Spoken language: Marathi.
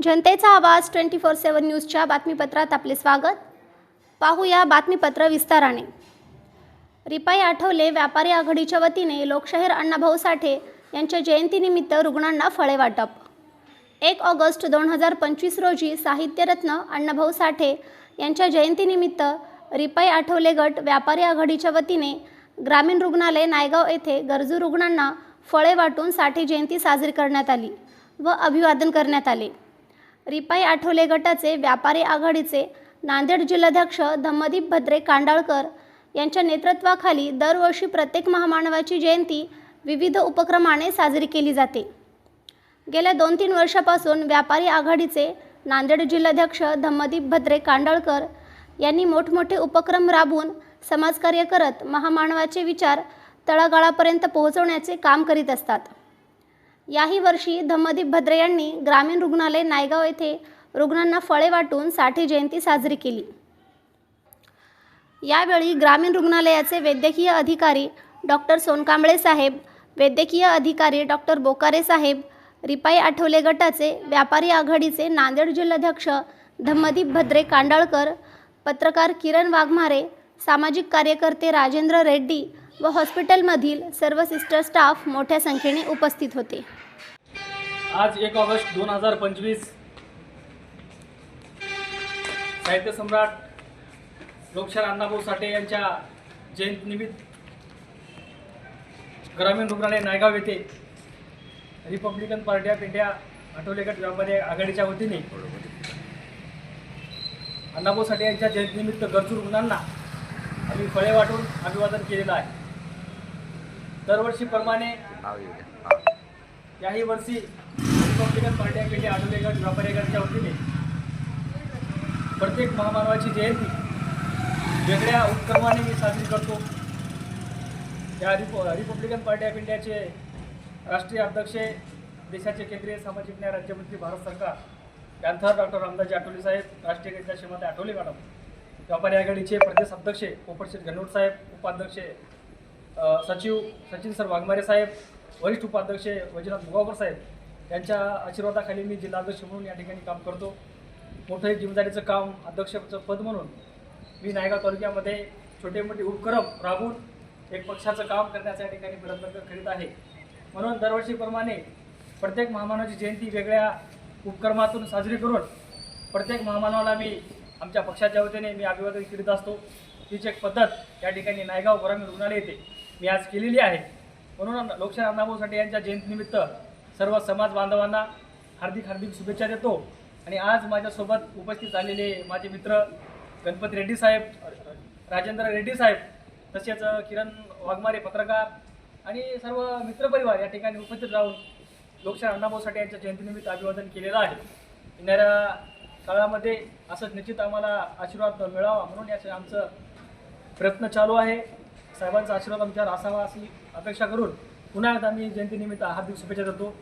जनतेचा आवाज ट्वेंटी फोर सेवन न्यूजच्या बातमीपत्रात आपले स्वागत. पाहूया बातमीपत्र विस्ताराने. रिपाई आठवले व्यापारी आघाडीच्या वतीने लोकशाहीर अण्णाभाऊ साठे यांच्या जयंतीनिमित्त रुग्णांना फळे वाटप. एक ऑगस्ट दोन हजार पंचवीस रोजी साहित्यरत्न अण्णाभाऊ साठे यांच्या जयंतीनिमित्त रिपाई आठवले गट व्यापारी आघाडीच्या वतीने ग्रामीण रुग्णालय नायगाव येथे गरजू रुग्णांना फळे वाटून साठे जयंती साजरी करण्यात आली व अभिवादन करण्यात आले. रिपाई आठवले गटाचे व्यापारी आघाडीचे नांदेड जिल्हाध्यक्ष धम्मदीप भद्रे कांडाळकर यांच्या नेतृत्वाखाली दरवर्षी प्रत्येक महामानवाची जयंती विविध उपक्रमाने साजरी केली जाते. गेल्या दोन तीन वर्षापासून व्यापारी आघाडीचे नांदेड जिल्हाध्यक्ष धम्मदीप भद्रे कांडाळकर यांनी मोठमोठे उपक्रम राबवून समाजकार्य करत महामानवाचे विचार तळागाळापर्यंत पोहोचवण्याचे काम करीत असतात. याही वर्षी धम्मदीप भद्रे यांनी ग्रामीण रुग्णालय नायगाव येथे रुग्णांना फळे वाटून साठी जयंती साजरी केली. यावेळी ग्रामीण रुग्णालयाचे वैद्यकीय अधिकारी डॉक्टर सोनकांबळे साहेब वैद्यकीय अधिकारी डॉक्टर बोकारे साहेब रिपाई आठवले गटाचे व्यापारी आघाडीचे नांदेड जिल्हाध्यक्ष धम्मदीप भद्रे कांडाळकर पत्रकार किरण वाघमारे सामाजिक कार्यकर्ते राजेंद्र रेड्डी व हॉस्पिटलमधील सर्व सिस्टर स्टाफ मोठ्या संख्येने उपस्थित होते. आज एक ऑगस्ट दोन हजार पंचवीस. साहित्य सम्राट लोकशाहीर अण्णाभाऊ साठे यांच्या जयंतीनिमित्त ग्रामीण रुग्णालय नायगाव येथे रिपब्लिकन पार्टी ऑफ इंडिया आठवलेगट व्यापारी आघाडीच्या वतीने अण्णाभाऊ साठे यांच्या जयंतीनिमित्त गरजू रुग्णांना आम्ही फळे वाटून अभिवादन केलेलं आहे. दरवर्षीप्रमाणे याही वर्षी republican party of India Athawale व्यापारी गटाच्या वतीने प्रत्येक महामानवाची जयंती वेगळ्या उपक्रमाने मी साजरी करतो. या रिप रिपब्लिकन पार्टी ऑफ इंडियाचे राष्ट्रीय अध्यक्ष देशाचे केंद्रीय सामाजिक न्याय राज्यमंत्री भारत सरकार त्यांथर डॉक्टर रामदासजी आठवले साहेब राष्ट्रीय नेत्या श्रीमती आठवले मॅडम व्यापारी आघाडीचे प्रदेश अध्यक्ष पोपटशेठ गणोट साहेब उपाध्यक्ष सचिव सचिन सर वाघमारे साहेब वरिष्ठ उपाध्यक्ष वैजनाथ मुगावकर साहेब यांच्या आशीर्वादाखाली मी जिल्हाध्यक्ष म्हणून या ठिकाणी काम करतो. मोठं एक जिम्मेदारीचं काम अध्यक्षचं पद म्हणून मी नायगाव तालुक्यामध्ये छोटे मोठे उपक्रम राबवून एक पक्षाचं काम करण्याचा या ठिकाणी प्रयत्न करीत आहे. म्हणून दरवर्षीप्रमाणे प्रत्येक महामानवाची जयंती वेगळ्या उपक्रमातून साजरी करून प्रत्येक महामानवाला मी आमच्या पक्षाच्या वतीने मी अभिवादन करीत असतो. तीच एक पद्धत या ठिकाणी नायगाव ग्रामीण रुग्णालय येथे मी आज केलेली आहे. म्हणून लोकशाही अण्णाभाऊ साठे यांच्या जयंतीनिमित्त सर्व समाज बांधवांना हार्दिक हार्दिक शुभेच्छा देतो. आणि आज माझ्यासोबत उपस्थित झालेले माझे मित्र गणपती रेड्डी साहेब राजेंद्र रेड्डी साहेब तसेच किरण वाघमारे पत्रकार आणि सर्व मित्रपरिवार या ठिकाणी उपस्थित राहून लोकशाही अण्णाभाऊ साठे यांच्या जयंतीनिमित्त अभिवादन केलेलं आहे. येणाऱ्या काळामध्ये असंच निश्चित आम्हाला आशीर्वाद मिळावा म्हणून याचे आमचं प्रयत्न चालू आहे. साहेबांचा आशीर्वाद आमच्यावर असावा अशी अपेक्षा करून पुन्हा एकदा मी जयंतीनिमित्त हार्दिक शुभेच्छा देतो.